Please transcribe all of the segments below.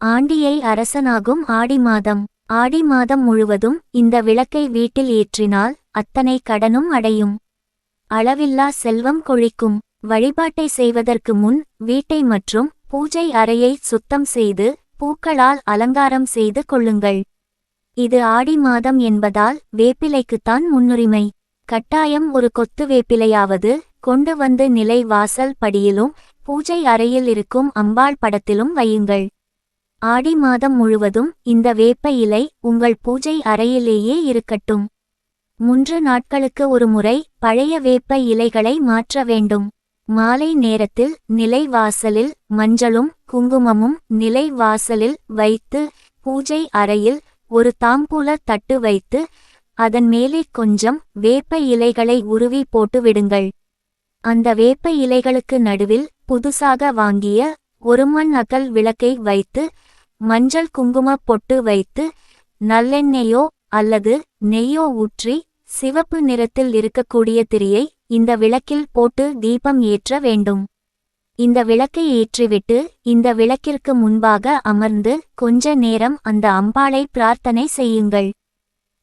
ஆண்டியை அரசனாகும் ஆடி மாதம். ஆடி மாதம் முழுவதும் இந்த விளக்கை வீட்டில் ஏற்றினால் அத்தனை கடனும் அடையும். அளவில்லா செல்வம் கொழிக்கும். வழிபாட்டை செய்வதற்கு முன் வீட்டை மற்றும் பூஜை அறையை சுத்தம் செய்து பூக்களால் அலங்காரம் செய்து கொள்ளுங்கள். இது ஆடி மாதம் என்பதால் வேப்பிலைக்குத்தான் முன்னுரிமை. கட்டாயம் ஒரு கொத்து வேப்பிலையாவது கொண்டு வந்து நிலை வாசல் படியிலும் பூஜை அறையில் இருக்கும் அம்பாள் படத்திலும் வையுங்கள். ஆடி மாதம் முழுவதும் இந்த வேப்ப இலை உங்கள் பூஜை அறையிலேயே இருக்கட்டும். மூன்று நாட்களுக்கு ஒரு முறை பழைய வேப்ப இலைகளை மாற்ற வேண்டும். மாலை நேரத்தில் நிலை வாசலில் மஞ்சளும் குங்குமமும் நிலை வாசலில் வைத்து பூஜை அறையில் ஒரு தாம்பூல தட்டு வைத்து அதன் மேலே கொஞ்சம் வேப்ப இலைகளை உருவி போட்டு விடுங்கள். அந்த வேப்ப இலைகளுக்கு நடுவில் புதுசாக வாங்கிய ஒரு மண் அகல் விளக்கை வைத்து மஞ்சள் குங்கும பொட்டு வைத்து நல்லெண்ணெயோ அல்லது நெய்யோ ஊற்றி சிவப்பு நிறத்தில் இருக்கக்கூடிய திரியை இந்த விளக்கில் போட்டு தீபம் ஏற்ற வேண்டும். இந்த விளக்கை ஏற்றிவிட்டு இந்த விளக்கிற்கு முன்பாக அமர்ந்து கொஞ்ச நேரம் அந்த அம்பாளை பிரார்த்தனை செய்யுங்கள்.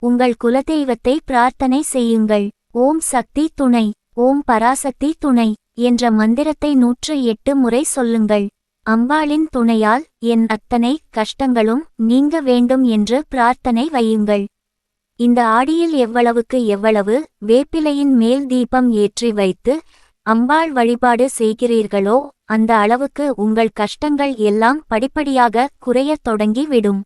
உங்கள் குலதெய்வத்தை பிரார்த்தனை செய்யுங்கள். ஓம் சக்தி துணை ஓம் பராசக்தி துணை என்ற மந்திரத்தை நூற்று எட்டு முறை சொல்லுங்கள். அம்பாளின் துணையால் என் அத்தனை கஷ்டங்களும் நீங்க வேண்டும் என்று பிரார்த்தனை வையுங்கள். இந்த ஆடியில் எவ்வளவுக்கு எவ்வளவு வேப்பிலையின் மேல் தீபம் ஏற்றி வைத்து அம்பாள் வழிபாடு செய்கிறீர்களோ அந்த அளவுக்கு உங்கள் கஷ்டங்கள் எல்லாம் படிப்படியாக குறையத் தொடங்கிவிடும்.